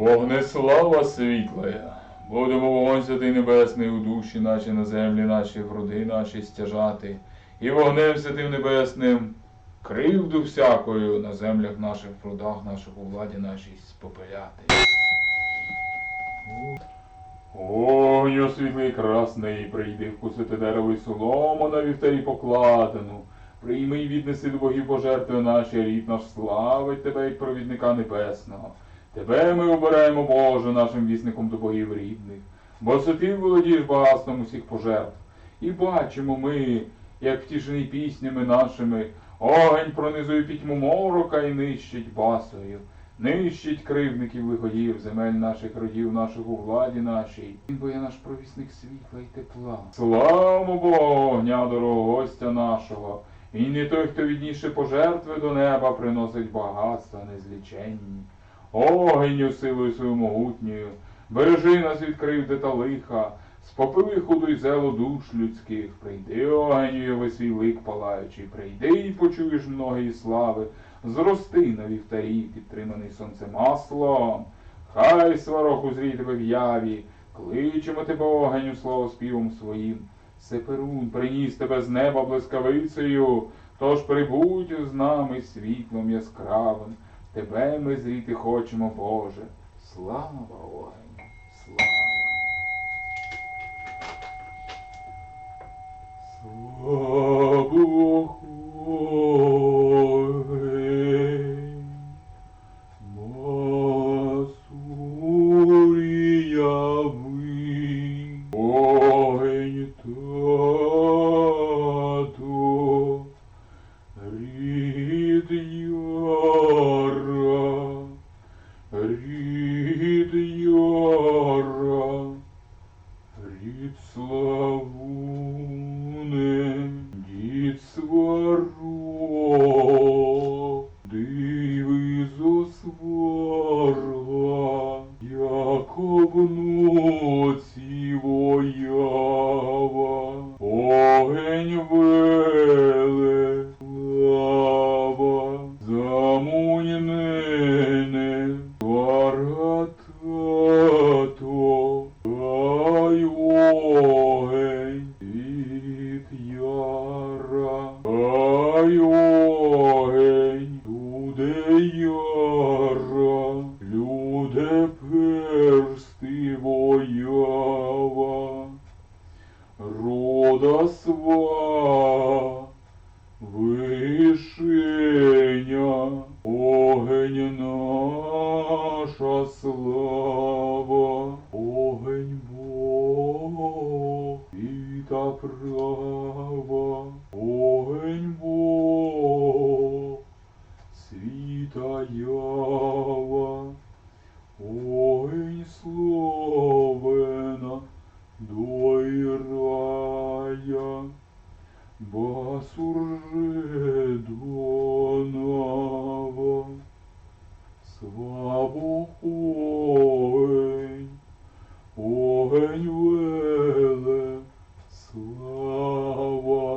Вогнеслава світлая, будемо вогонь святий небесний у душі наші на землі наші, в роди наші стяжати, і вогнем святим небесним кривду всякою на землях наших, в родах наших, у владі нашій спопиляти. Огню світлий красний, прийди вкусити дерево й солому на вівтарі покладену. Прийми й віднеси до богів пожертви наші, рід наш славить тебе, як провідника небесного. Тебе ми обираємо, Боже, нашим вісником до богів рідних, бо ти володієш багатством усіх пожертв. І бачимо ми, як втішений піснями нашими, огонь пронизує пітьму морока і нищить басою, нищить кривдників лиходіїв, земель наших родів, наших у владі нашій. Він бо є наш провісник світла й тепла. Славмо Богу, огня дорогого гостя нашого. Він не той, хто відніше пожертви до неба приносить багатства незліченні. Огеню силою свою могутньою, бережи нас від кривди та лиха, спопили худу й зело душ людських, прийди, огеню, весь свій лик палаючий, прийди і почуєш многої слави, зрости на вівтарі, підтриманий сонцем маслом. Хай сварох узрій тебе в яві, кличемо тебе огеню слово співом своїм. Сеперун приніс тебе з неба блискавицею, тож прибудь з нами світлом яскравим. Тебе ми зріти хочемо, Боже. Слава огню, слава. Слава персти рода сва, вишеня, огень наша слава, огень Бог і та права, огень Бог, світа ява, огень словена, до рая, басурже донава, славу огень, огень веле, слава.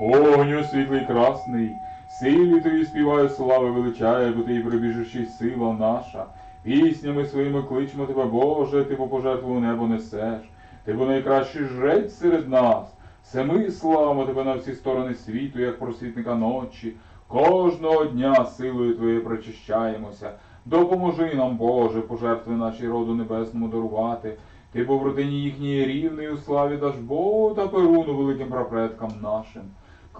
Огню світлий красний, силі тобі співаю слави величає, бо ти і прибіжущий сила наша. Піснями своїми кличемо тебе, Боже, ти по пожертву небо несеш, ти бо найкращий жрець серед нас. Все ми славимо тебе на всі сторони світу, як просвітника ночі. Кожного дня силою твоєю прочищаємося. Допоможи нам, Боже, пожертви нашій роду небесному дарувати. Ти бо в родині їхній рівний у славі даш Богу та Перуну великим прапредкам нашим.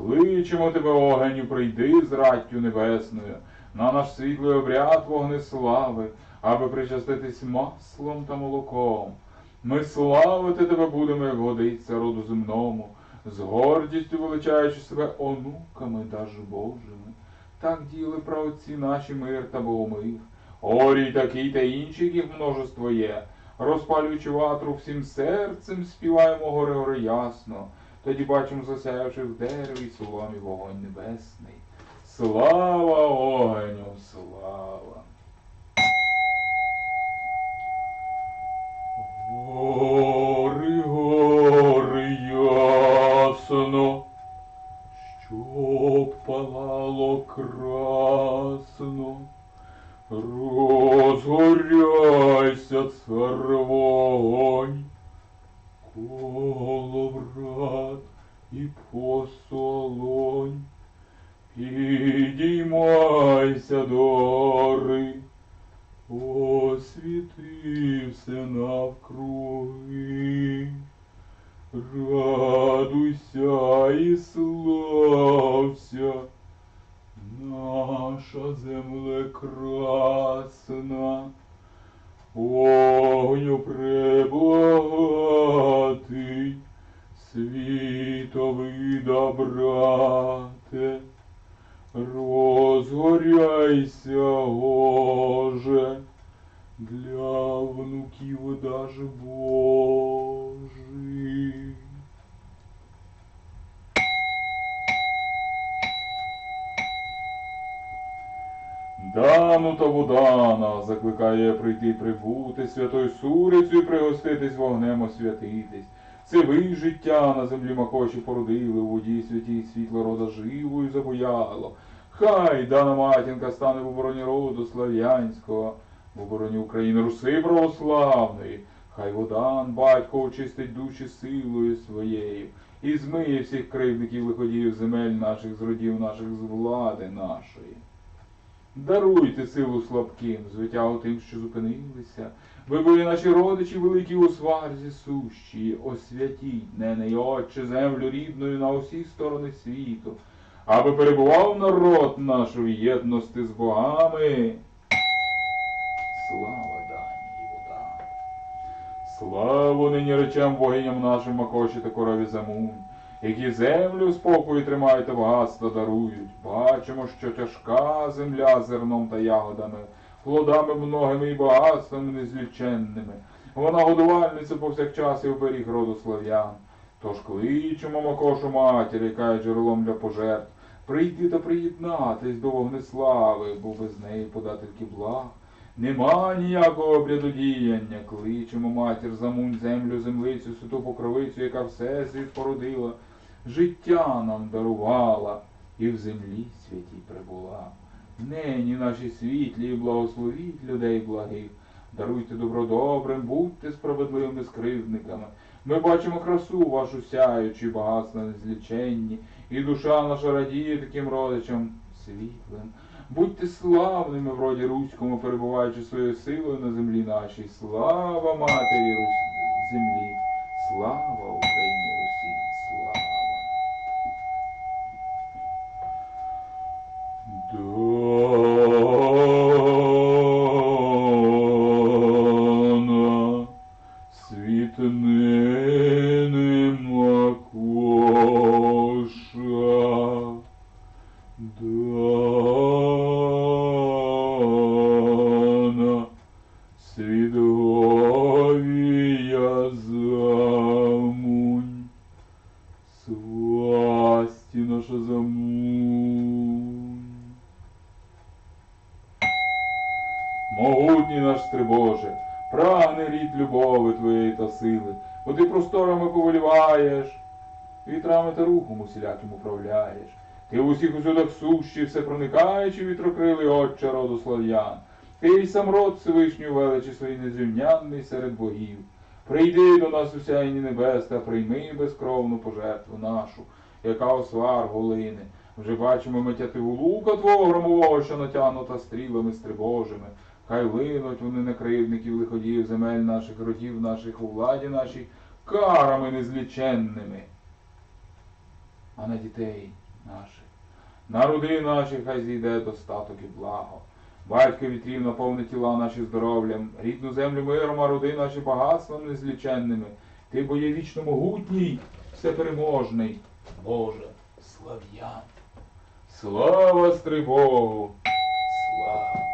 Кличемо тебе, огеню, прийди з раттю небесною, на наш світлий обряд вогнеслави, аби причаститись маслом та молоком. Ми славити тебе будемо, як годиться роду земному, з гордістю величаючи себе онуками даж Божими. Так діли праотці наші мир та Богомир. Орій такий та інші, яких множество є. Розпалюючи ватру всім серцем, співаємо горе горе ясно. Тоді бачимо, засяявши в дереві соломі вогонь небесний. Слава огню, слава! Гори, гори ясно, щоб палало красно, Розгоряйся, цар вогонь, коло врат і посолонь. Підіймайся до гори, освіти навкруги. Радуйся і слався, наша земле красна, Дану та Будана закликає прийти прибути святою сурицю і пригоститись вогнем освятитись. Це ви життя на землі макоші породили, у воді святій світло рода живою забояло. Хай дана матінка стане в обороні роду слав'янського, в обороні України Руси православної. Хай водан, батько очистить душі силою своєю і змиє всіх кривдників лиходіїв земель наших, з родів наших, з влади нашої. Даруйте силу слабким, звитягу тим, що зупинилися. Ви були наші родичі великі у сварзі сущі, освятіть, нене й отче, землю рідною на усі сторони світу, аби перебував народ наш в єдності з богами. Слава даній вода. Славу нині речем богиням нашим Макоші та корові Замунь, які землю спокою тримають та багатство дарують. Бачимо, що тяжка земля зерном та ягодами, плодами многими і багатствами незліченними. Вона годувальниця повсякчас і оберіг роду слав'ян. Тож кличемо Макошу матір, яка є джерелом для пожертв, прийти та приєднатись до вогнеслави, бо без неї подательки благ. Нема ніякого обряду діяння, кличемо матір замунь землю, землицю, святу покровицю, яка все світ породила, життя нам дарувала і в землі святій прибула. Нині наші світлі і благословіть людей благих, даруйте добро добрим, будьте справедливими скривдниками. Ми бачимо красу вашу сяючу, і багатства незліченні, і душа наша радіє таким родичам світлим. Будьте славними в роді руському, перебуваючи своєю силою на землі нашій. Слава матері Русь... землі! Слава Україні Русі! Слава! Свідговія замунь, свасті наша замунь. Могутній наш Стрибоже, прагне рід любови твоєї та сили, бо ти просторами повеліваєш, вітрами та рухом усіляким управляєш. Ти в усіх усюдах сущий, все проникаючи вітрокрилий отче роду слав'ян. Ти й сам род Всевишню величі свій незрівнянний серед богів. Прийди до нас у сяйні небес та прийми безкровну пожертву нашу, яка освар голине. Вже бачимо ми тятиву лука твого громового, що натягнута стрілами стрибожими. Хай линуть вони на кривдників лиходіїв земель наших родів наших у владі нашій карами незліченними. А на дітей наших, на роди наші хай зійде достаток і благо. Батько вітрів наповни тіла наші здоров'ям, рідну землю миром, а роди наші багатством незліченними. Ти бо є вічно могутній, всепереможний, Боже, слав'ян. Слава Стрибогу! Слава!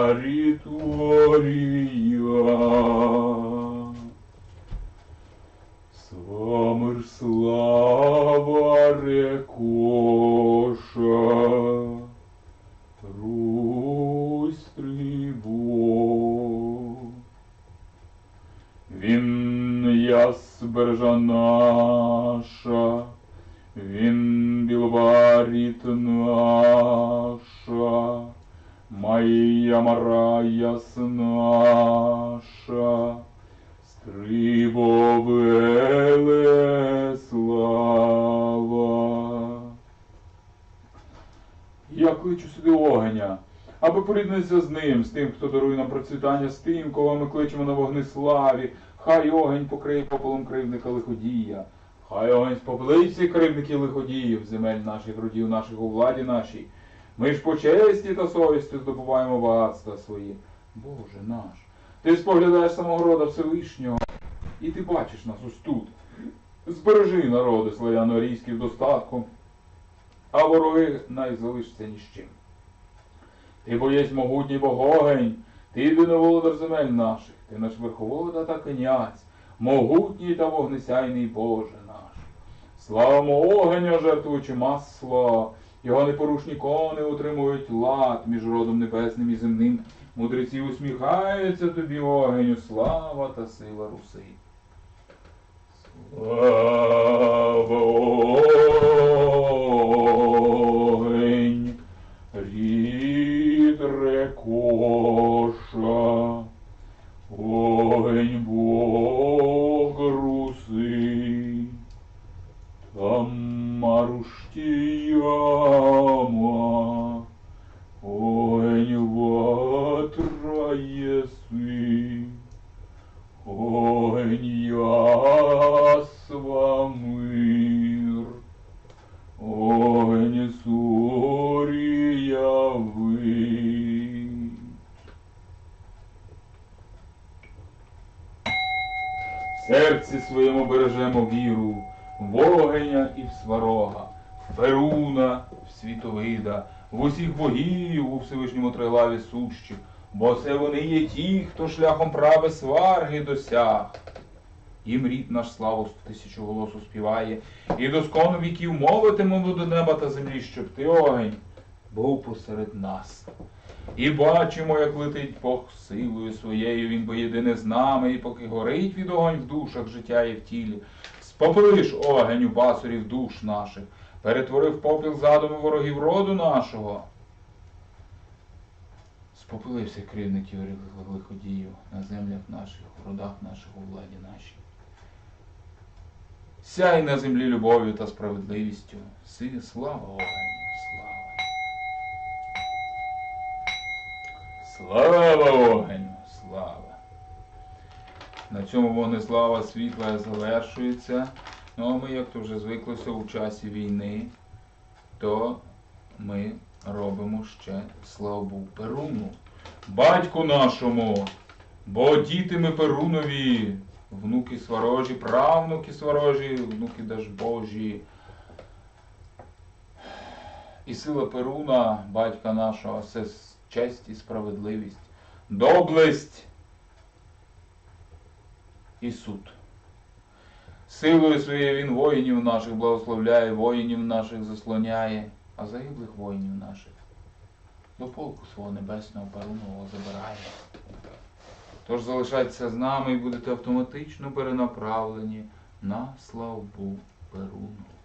Бережа ріторія. Самир слава рекоша, Русь трибо. Він яс бережа наша, він білбаріт наша, Майя мараяс наша, Стрибо Велеслава. Я кличу сюди огеня, аби поріднитися з ним, з тим, хто дарує нам процвітання, з тим, кого ми кличемо на вогнеславі. Хай огень покриє попелом кривника лиходія. Хай огонь всіх кривників лиходіїв, земель наших родів, наших у владі нашій. Ми ж по честі та совісті здобуваємо багатства свої. Боже наш, ти споглядаєш самого рода Всевишнього, і ти бачиш нас ось тут. Збережи народи славяно-арійські в достатку, а вороги най залишаться ні з чим. Ти бо єсть могутній богогень, ти єдиний земель наших, ти наш верховода та князь, могутній та вогнесяйний Боже наш. Славимо огеня, жертвуючи масло, його непорушні кони утримують лад між родом небесним і земним. Мудреці усміхаються тобі, огеню, слава та сила руси. Слава серці своєму бережемо віру, в огеня і в сварога, в Перуна, світовида, в усіх богів у Всевишньому Триглаві сущих, бо це вони є ті, хто шляхом прави сварги досяг. Їм рід наш славу в тисячу голосу співає, і доскону віків молитимемо до неба та землі, щоб ти огонь був посеред нас. І бачимо, як летить Бог силою своєю, він бо єдине з нами, і поки горить від огонь в душах життя і в тілі. Спопилиш огонь у пасорів душ наших, перетворив попіл задуми ворогів роду нашого. Спопилився кривників лиходіїв на землях наших, в родах наших, у владі нашій. Сяй на землі любов'ю та справедливістю. Си, слава огонь, слава. Огоню, слава. На цьому вогнеслава світла завершується. Ну а ми, як то вже звиклося у часі війни, то ми робимо ще славу Перуну. Батьку нашому, бо діти ми Перунові, внуки сварожі, правнуки сварожі, внуки Дажбожі. І сила Перуна, батька нашого, с- честь і справедливість, доблесть і суд. Силою своєю він воїнів наших благословляє, воїнів наших заслоняє, а загиблих воїнів наших до полку свого небесного Перунового забирає. Тож залишайтеся з нами і будете автоматично перенаправлені на славу Перуну.